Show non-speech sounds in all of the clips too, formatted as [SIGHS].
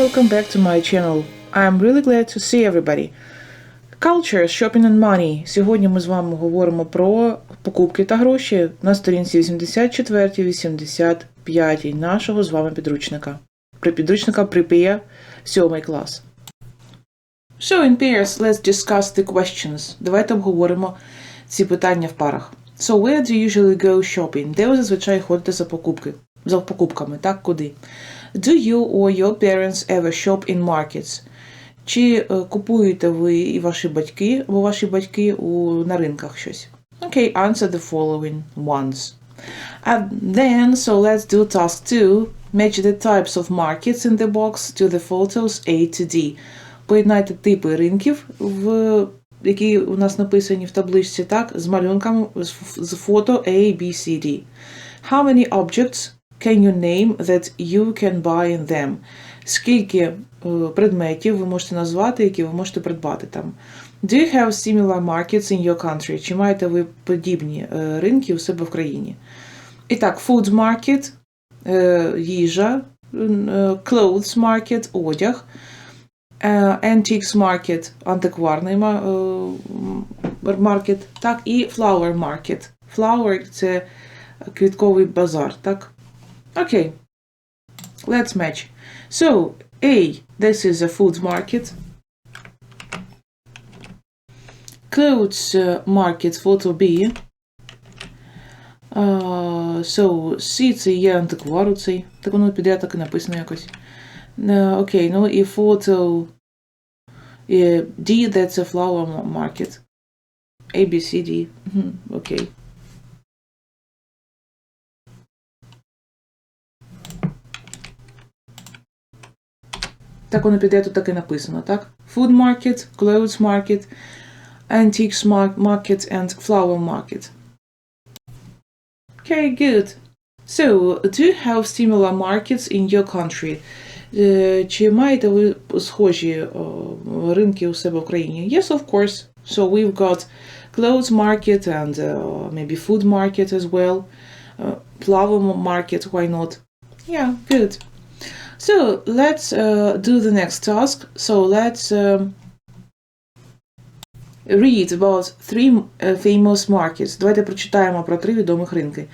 welcome back to my channel. I'm really glad to see everybody. Culture, Shopping and Money. Сьогодні ми з вами говоримо про покупки та гроші на сторінці 84-85 нашого з вами підручника. При підручника Prepare 7 клас. So in pairs, let's discuss the questions. Давайте обговоримо ці питання в парах. So where do you usually go shopping? Де ви зазвичай ходите за покупки? За покупками, так? Куди? Do you or your parents ever shop in markets? Чи е, купуєте ви і ваші батьки, або ваші батьки у, на ринках щось? Okay, answer the following ones. And then, so let's do task 2. Match the types of markets in the box to the photos A to D. Поєднайте типи ринків, в, які у нас написані в табличці, так, з малюнками з, ф- з фото A, B, C, D. How many objects can you name that you can buy in them? Скільки е, предметів ви можете назвати, які ви можете придбати там? Do you have similar markets in your country? Чи маєте ви подібні е, ринки у себе в країні? І так, food market, е, їжа, clothes market, одяг, antiques market, антикварний ма- маркет, так, і flower market. Flower – це квітковий базар, так? Окей. Let's match. So, A, this is a food market. Clothes uh, market, photo B. Uh, so, C це є антиквар цей. Так воно піде, так і написано якось. Uh, Окей, ну і фото е, D, that's a flower ma- market. A, B, C, D. Мгм, Окей. Так воно піде, тут так і написано, так? Food market, clothes market, antiques mar- market and flower market. Okay, good. So, do you have similar markets in your country? Е, Чи маєте ви схожі о, ринки у себе в країні? Yes, of course. So we've got clothes market and uh, maybe food market as well. Uh, flower market, why not? Yeah, good. So let's uh, do the next task. So let's um, read about three uh, famous markets. Давайте прочитаємо про три відомих ринки.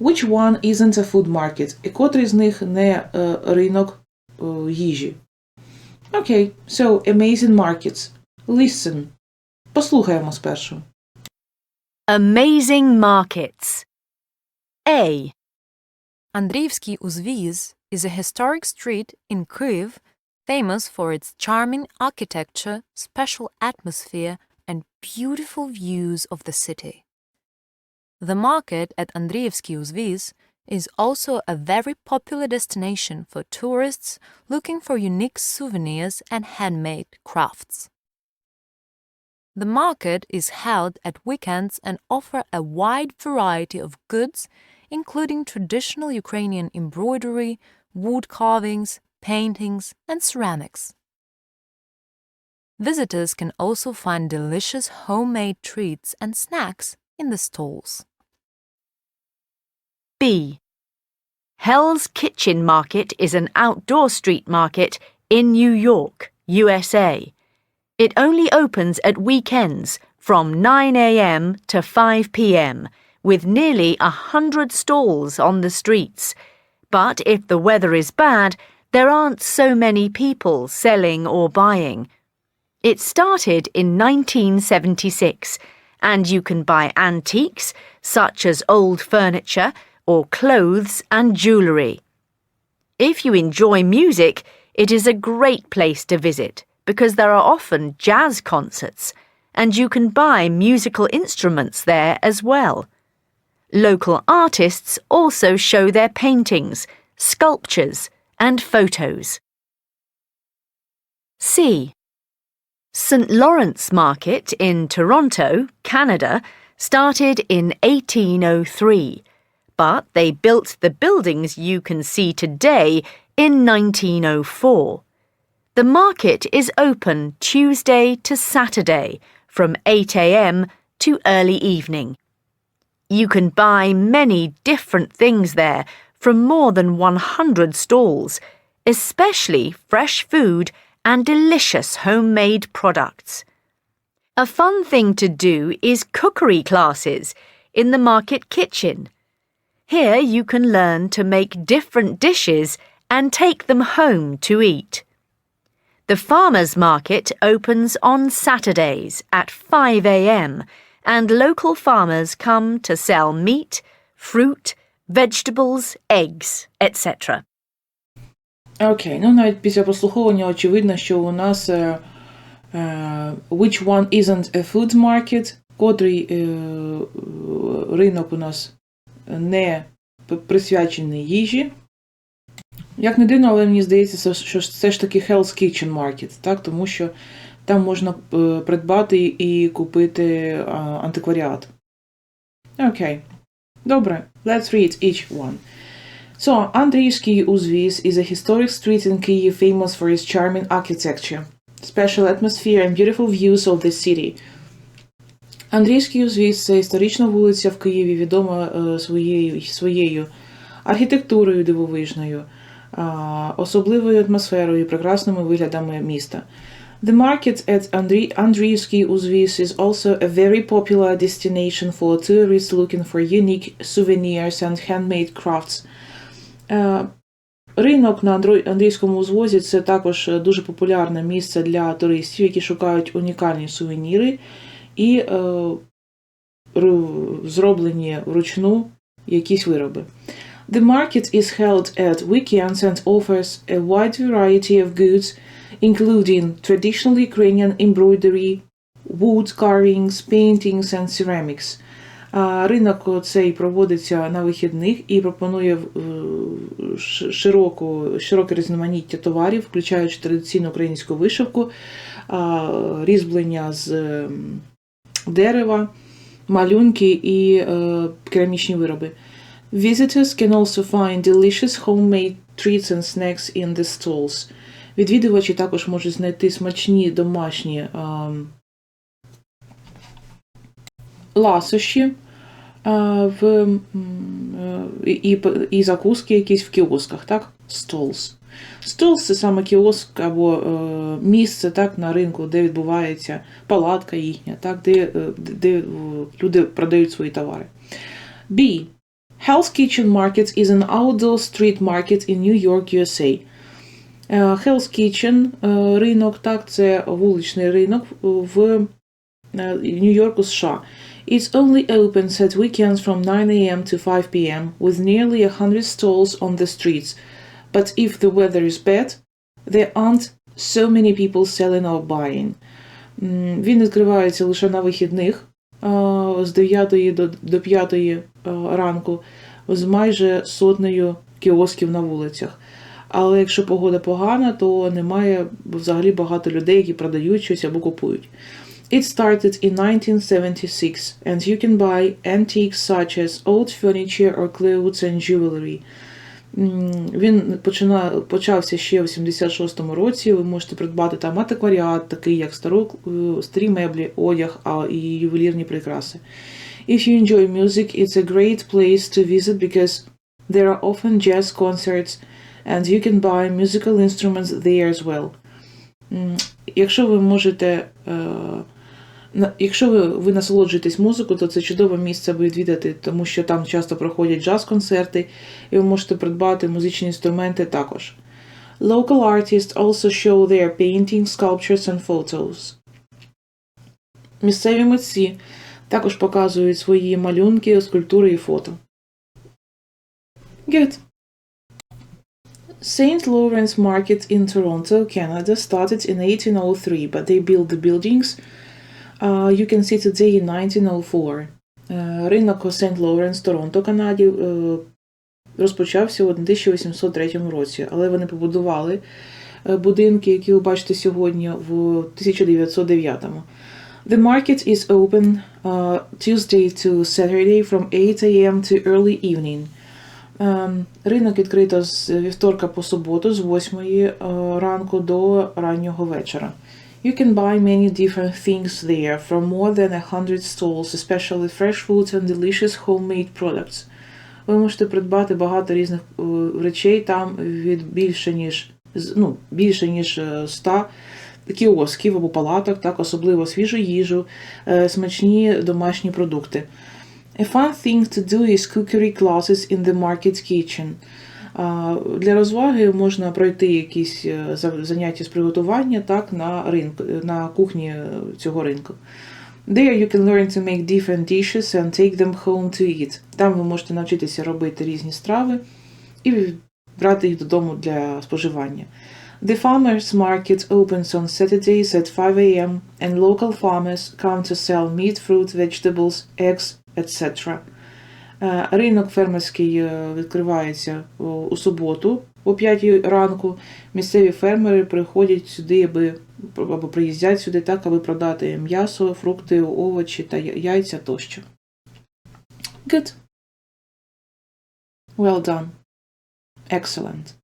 Which one isn't a food market? І котрий з них не е, ринок е, їжі? Окей, so amazing markets. Listen. Послухаємо спершу. Amazing markets. A. Andriivsky Uзвіз is a historic street in Kyiv famous for its charming architecture, special atmosphere, and beautiful views of the city. The market at Andreevsky Uzviz is also a very popular destination for tourists looking for unique souvenirs and handmade crafts. The market is held at weekends and offer a wide variety of goods, including traditional Ukrainian embroidery, wood carvings, paintings, and ceramics. Visitors can also find delicious homemade treats and snacks in the stalls. B. Hell's Kitchen Market is an outdoor street market in New York, USA. It only opens at weekends from 9 a.m. to 5 p.m., with nearly a hundred stalls on the streets. But if the weather is bad, there aren't so many people selling or buying. It started in 1976, and you can buy antiques such as old furniture or clothes and jewellery. If you enjoy music, it is a great place to visit because there are often jazz concerts, and you can buy musical instruments there as well. Local artists also show their paintings, sculptures, and photos. C. St. Lawrence Market in Toronto, Canada, started in 1803, but they built the buildings you can see today in 1904. The market is open Tuesday to Saturday from 8 a.m. to early evening. You can buy many different things there from more than 100 stalls, especially fresh food and delicious homemade products. A fun thing to do is cookery classes in the market kitchen. Here you can learn to make different dishes and take them home to eat. The farmers market opens on Saturdays at 5 a.m and local farmers come to sell meat, fruit, vegetables, eggs, etc. Окей, ну навіть після прослуховування очевидно, що у нас е, е, which one isn't a food market, котрий е, ринок у нас не п- присвячений їжі. Як не дивно, але мені здається, що це ж таки Hell's Kitchen Market, так? тому що там можна е, придбати і купити антикваріат. Окей. Добре, let's read each one. So, Andriivsky Uzvis is a historic street in Kyiv famous for its charming architecture, special atmosphere and beautiful views of the city. Андрійський узвіз це історична вулиця в Києві, відома е, своєю, своєю архітектурою дивовижною, особливою атмосферою прекрасними виглядами міста. The market at Andri- Andriivsky Uzvis is also a very popular destination for tourists looking for unique souvenirs and handmade crafts. Е, Ринок на Андро- Андрійському узвозі це також е, дуже популярне місце для туристів, які шукають унікальні сувеніри і е, ру- зроблені вручну якісь вироби. The market is held at weekends and offers a wide variety of goods, including traditional Ukrainian embroidery, wood carvings, paintings and ceramics. Ринок цей проводиться на вихідних і пропонує е, широку, широке різноманіття товарів, включаючи традиційну українську вишивку, різьблення з дерева, малюнки і е, керамічні вироби. Visitors can also find delicious homemade treats and snacks in the stalls. Відвідувачі також можуть знайти смачні домашні ласощі в, е, і, і закуски якісь в кіосках, так? Stalls. Stalls – це саме кіоск або е, місце так, на ринку, де відбувається палатка їхня, так, де, е, де люди продають свої товари. B. Hell's Kitchen Market is an outdoor street market in New York, USA. Е, Hell's Kitchen е, ринок, так, це вуличний ринок в е, Нью-Йорку, США. It's only opens at weekends from 9 a.m. to 5 p.m. with nearly 100 stalls on the streets. But if the weather is bad, there aren't so many people selling or buying. Він відкривається лише на вихідних з 9 до, до 5 ранку з майже сотнею кіосків на вулицях. Але якщо погода погана, то немає взагалі багато людей, які продають щось або купують. It started in 1976, and you can buy antiques such as old furniture or clothes and jewelry. Він почина, почався ще в 76-му році. Ви можете придбати там антикваріат, такий як стару, е, старі меблі, одяг а, і ювелірні прикраси. If you enjoy music, it's a great place to visit because there are often jazz concerts and you can buy musical instruments there as well. Якщо ви можете. е, Якщо ви, ви насолоджуєтесь музикою, то це чудове місце аби відвідати, тому що там часто проходять джаз-концерти, і ви можете придбати музичні інструменти також. Local artists also show their paintings, sculptures and photos. Місцеві митці також показують свої малюнки, скульптури і фото. Good. St. Lawrence Market in Toronto, Canada started in 1803, but they built the buildings uh, you can see today in 1904. Е, Ринок Сент Лоуренс, Торонто, Канаді е, розпочався у 1803 році, але вони побудували е, будинки, які ви бачите сьогодні, в 1909. The market is open uh, Tuesday to Saturday from 8 a.m. to early evening. Ем, Ринок відкрито з вівторка по суботу з 8 е, ранку до раннього вечора. You can buy many different things there from more than a hundred stalls, especially fresh foods and delicious homemade products. Ви можете придбати багато різних е, речей там від більше ніж ну, більше ніж е, 100 кіосків або палаток, так, особливо свіжу їжу, е, смачні домашні продукти. A fun thing to do is cookery classes in the market kitchen. Для розваги можна пройти якісь е, заняття з приготування так, на, ринку, на кухні е, цього ринку. There you can learn to make different dishes and take them home to eat. Там ви можете навчитися робити різні страви і брати їх додому для споживання. The farmers market opens on Saturdays at 5 a.m. and local farmers come to sell meat, fruit, vegetables, eggs, etc. Е, Ринок фермерський е, відкривається у суботу о 5 ранку. Місцеві фермери приходять сюди, аби або приїздять сюди так, аби продати м'ясо, фрукти, овочі та яйця тощо. Good. Well done. Excellent.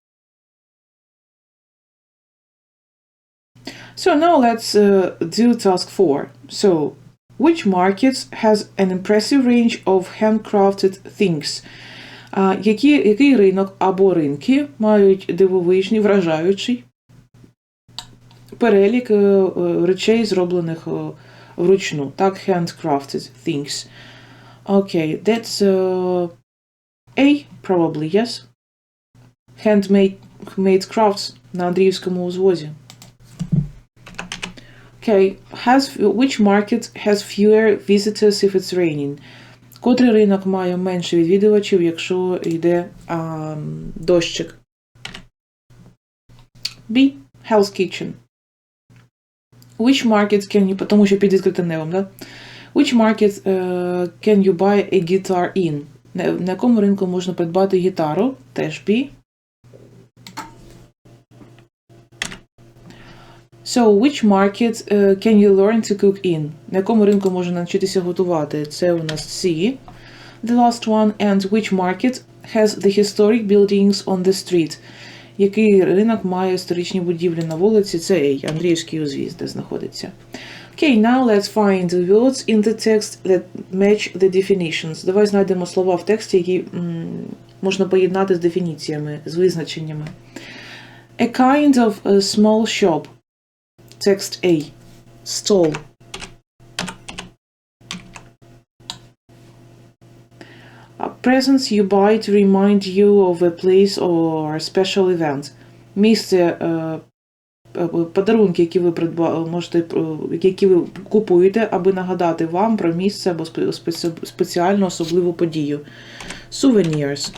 So now let's uh, do task 4. So, which market has an impressive range of handcrafted things? Які, який ринок або ринки мають дивовижний, вражаючий перелік е, е, речей, зроблених е, вручну. Так, handcrafted things. Okay, that's uh, A, probably, yes. Handmade made crafts на Андріївському узвозі. Okay, has, which market has fewer visitors if it's raining? Котрий ринок має менше відвідувачів, якщо йде а, дощик? B. Hell's Kitchen. Which market can you... Тому що під відкритим небом, да? Which market uh, can you buy a guitar in? На якому ринку можна придбати гітару? Теж B. So, which market uh, can you learn to cook in? На якому ринку можна навчитися готувати? Це у нас C. The last one. And which market has the historic buildings on the street? Який ринок має історичні будівлі на вулиці? Це A. Андріївський узвіз, де знаходиться. Okay, now let's find the words in the text that match the definitions. Давай знайдемо слова в тексті, які можна поєднати з дефініціями, з визначеннями. A kind of a small shop. Text A. Stall. Presents you buy to remind you of a place or a special event. Місце е, е, подарунки, які ви можете, е, які ви купуєте, аби нагадати вам про місце або спеціальну особливу подію. Souvenirs.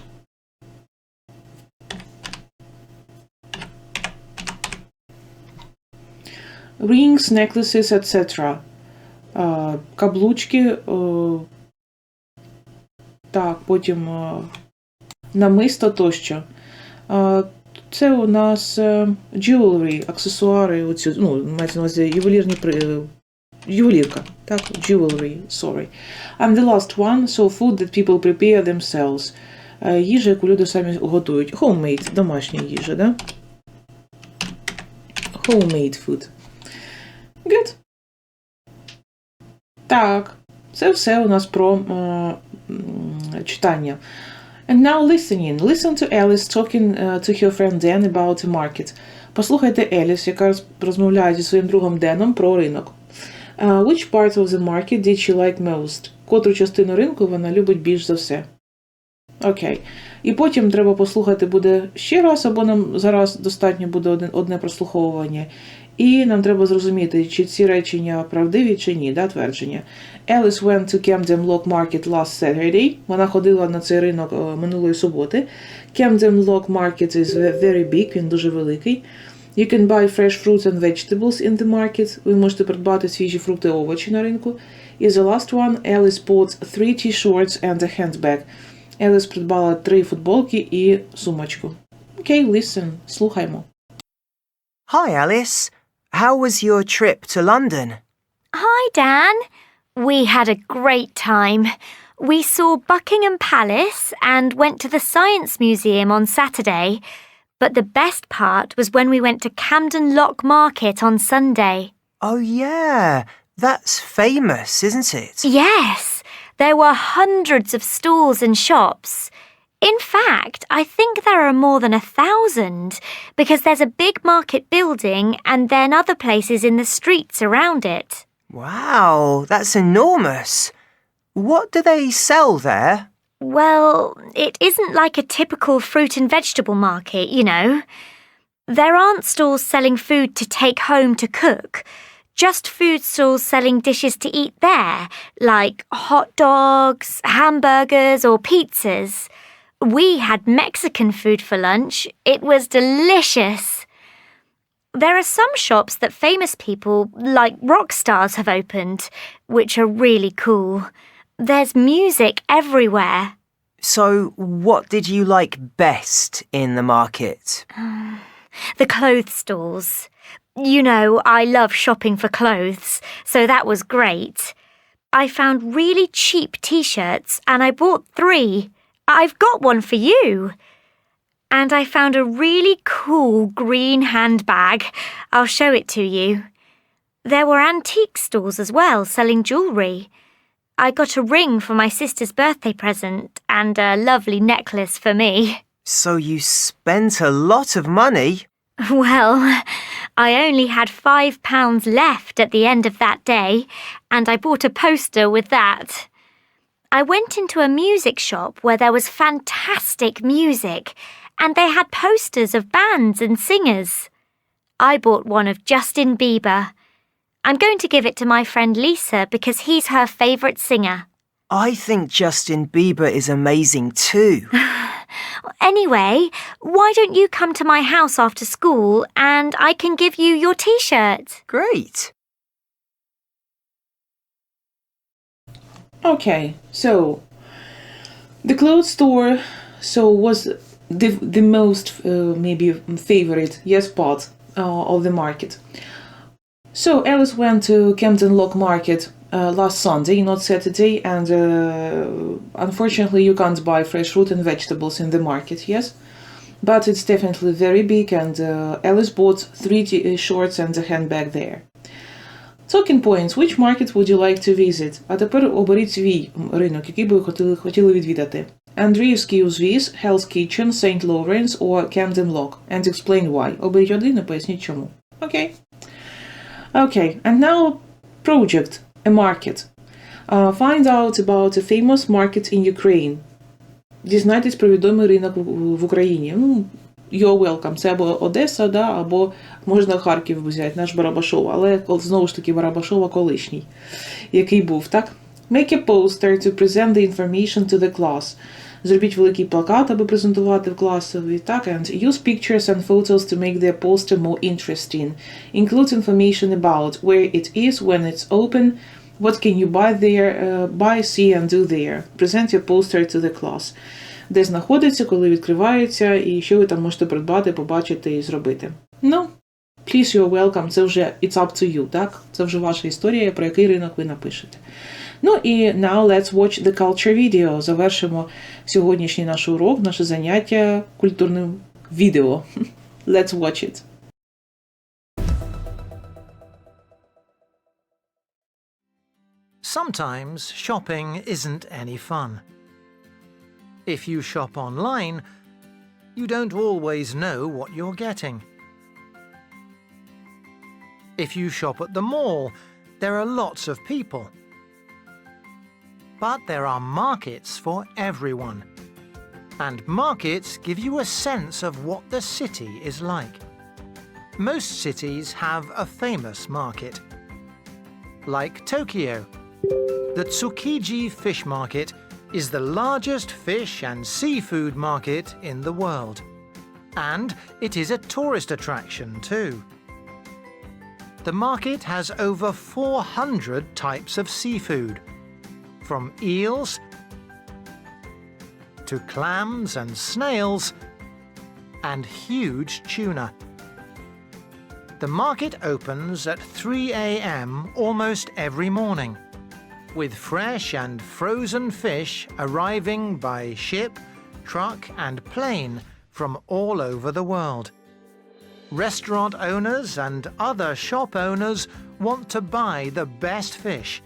Rings, necklaces, etc. Каблучки. е, Так, потім е, намисто тощо. Це у нас е, jewelry, аксесуари, оці, ну, мається на увазі ювелірні ювелірка. Так, jewelry, sorry. And the last one, so food that people prepare themselves. Їжа, яку люди самі готують. Homemade, домашня їжа, да? Homemade food. Так, це все у нас про е, читання. And now listening. Listen to Alice talking uh, to her friend Dan about a market. Послухайте Еліс, яка розмовляє зі своїм другом Деном про ринок. Uh, which part of the market did she like most? Котру частину ринку вона любить більш за все? Окей. І потім треба послухати буде ще раз, або нам зараз достатньо буде одне прослуховування. І нам треба зрозуміти, чи ці речення правдиві, чи ні, да, твердження. Alice went to Camden Lock Market last Saturday. Вона ходила на цей ринок е, минулої суботи. Camden Lock Market is very big, він дуже великий. You can buy fresh fruits and vegetables in the market. Ви можете придбати свіжі фрукти і овочі на ринку. І the last one, Alice bought three t-shirts and a handbag. Alice придбала три футболки і сумочку. Окей, okay, listen, слухаймо. Hi, Alice. How was your trip to London? Hi, Dan. We had a great time. We saw Buckingham Palace and went to the Science Museum on Saturday. But the best part was when we went to Camden Lock Market on Sunday. Oh, yeah. That's famous, isn't it? Yes, there were hundreds of stalls and shops. In fact, I think there are more than a thousand because there's a big market building and then other places in the streets around it. Wow, that's enormous. What do they sell there? Well, it isn't like a typical fruit and vegetable market, you know. There aren't stalls selling food to take home to cook, just food stalls selling dishes to eat there, like hot dogs, hamburgers, or pizzas. We had Mexican food for lunch. It was delicious. There are some shops that famous people, like rock stars, have opened, which are really cool. There's music everywhere. So, what did you like best in the market? [SIGHS] The clothes stores. You know, I love shopping for clothes, so that was great. I found really cheap t shirts and I bought three. I've got one for you. And I found a really cool green handbag. I'll show it to you. There were antique stalls as well selling jewellery. I got a ring for my sister's birthday present and a lovely necklace for me. So, you spent a lot of money. [LAUGHS] Well, I only had five pounds left at the end of that day, and I bought a poster with that. I went into a music shop where there was fantastic music, and they had posters of bands and singers. I bought one of Justin Bieber. I'm going to give it to my friend Lisa because he's her favourite singer. I think Justin Bieber is amazing too. [LAUGHS] Anyway, why don't you come to my house after school and I can give you your t shirt? Great. Okay, so the clothes store so was the the most uh, maybe favorite yes part uh, of the market. So Alice went to Camden Lock Market uh, last Sunday, not Saturday, and uh, unfortunately you can't buy fresh fruit and vegetables in the market. Yes, but it's definitely very big, and uh, Alice bought three t- shorts and a handbag there. Talking points. Which market would you like to visit? А тепер оберіть свій ринок, який би ви хотіли, хотіли відвідати. Андріївський узвіз, Hell's Kitchen, St. Lawrence or Camden Lock. And explain why. Оберіть один і поясніть чому. Окей. Okay, and now project, a market. Uh, find out about a famous market in Ukraine. Дізнайтесь про відомий ринок в, в Україні. Ну, you're welcome. Це або Одеса, да, або можна Харків взяти, наш Барабашов, але знову ж таки Барабашова колишній, який був, так? Make a poster to present the information to the class. Зробіть великий плакат, аби презентувати в класові, так? And use pictures and photos to make the poster more interesting. Include information about where it is, when it's open, what can you buy there, uh, buy, see and do there. Present your poster to the class. Де знаходиться, коли відкривається, і що ви там можете придбати, побачити і зробити. Ну, please, you're welcome, це вже it's up to you, так? Це вже ваша історія, про який ринок ви напишете. Ну і now let's watch the culture video. Завершимо сьогоднішній наш урок, наше заняття культурним відео. [LAUGHS] Let's watch it. Sometimes shopping isn't any fun. If you shop online, you don't always know what you're getting. If you shop at the mall, there are lots of people. But there are markets for everyone. And markets give you a sense of what the city is like. Most cities have a famous market. Like Tokyo, the Tsukiji Fish Market is the largest fish and seafood market in the world. And it is a tourist attraction too. The market has over 400 types of seafood, from eels to clams and snails and huge tuna. The market opens at 3 a.m. almost every morning with fresh and frozen fish arriving by ship, truck, and plane from all over the world. Restaurant owners and other shop owners want to buy the best fish.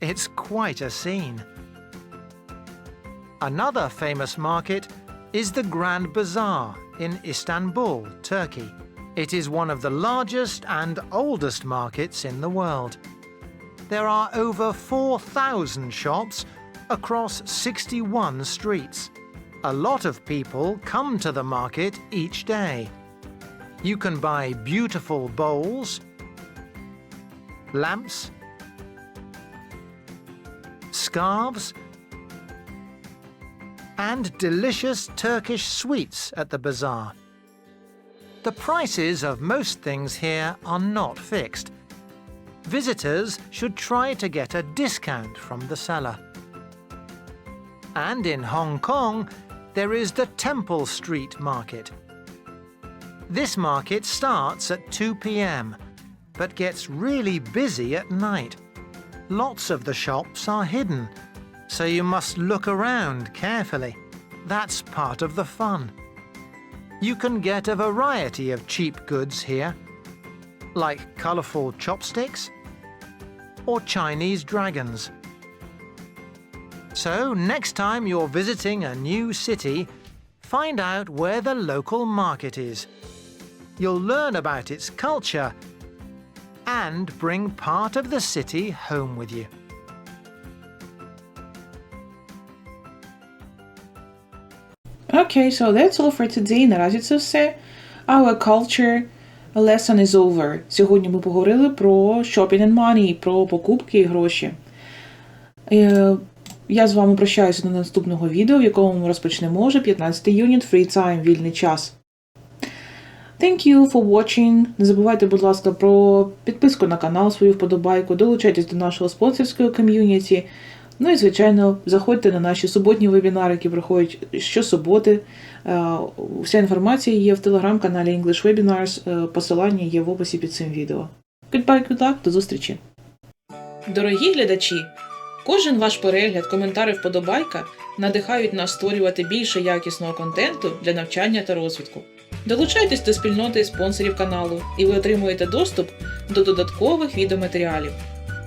It's quite a scene. Another famous market is the Grand Bazaar in Istanbul, Turkey. It is one of the largest and oldest markets in the world. There are over 4,000 shops across 61 streets. A lot of people come to the market each day. You can buy beautiful bowls, lamps, scarves, and delicious Turkish sweets at the bazaar. The prices of most things here are not fixed. Visitors should try to get a discount from the seller. And in Hong Kong, there is the Temple Street Market. This market starts at 2 pm, but gets really busy at night. Lots of the shops are hidden, so you must look around carefully. That's part of the fun. You can get a variety of cheap goods here, like colourful chopsticks or Chinese dragons. So, next time you're visiting a new city, find out where the local market is. You'll learn about its culture and bring part of the city home with you. Okay, so that's all for today. Наразі це все. Our culture lesson is over. Сьогодні ми поговорили про shopping and money, про покупки і гроші. Е, Я з вами прощаюся до наступного відео, в якому ми розпочнемо вже 15 юніт Free Time, вільний час. Thank you for watching. Не забувайте, будь ласка, про підписку на канал, свою вподобайку, долучайтесь до нашого спонсорського ком'юніті. Ну і, звичайно, заходьте на наші суботні вебінари, які проходять щосуботи. Е, Вся інформація є в телеграм-каналі English Webinars. Е, Посилання є в описі під цим відео. Goodbye, good luck, до зустрічі! Дорогі глядачі! Кожен ваш перегляд, коментар і вподобайка надихають нас створювати більше якісного контенту для навчання та розвитку. Долучайтесь до спільноти спонсорів каналу, і ви отримуєте доступ до додаткових відеоматеріалів.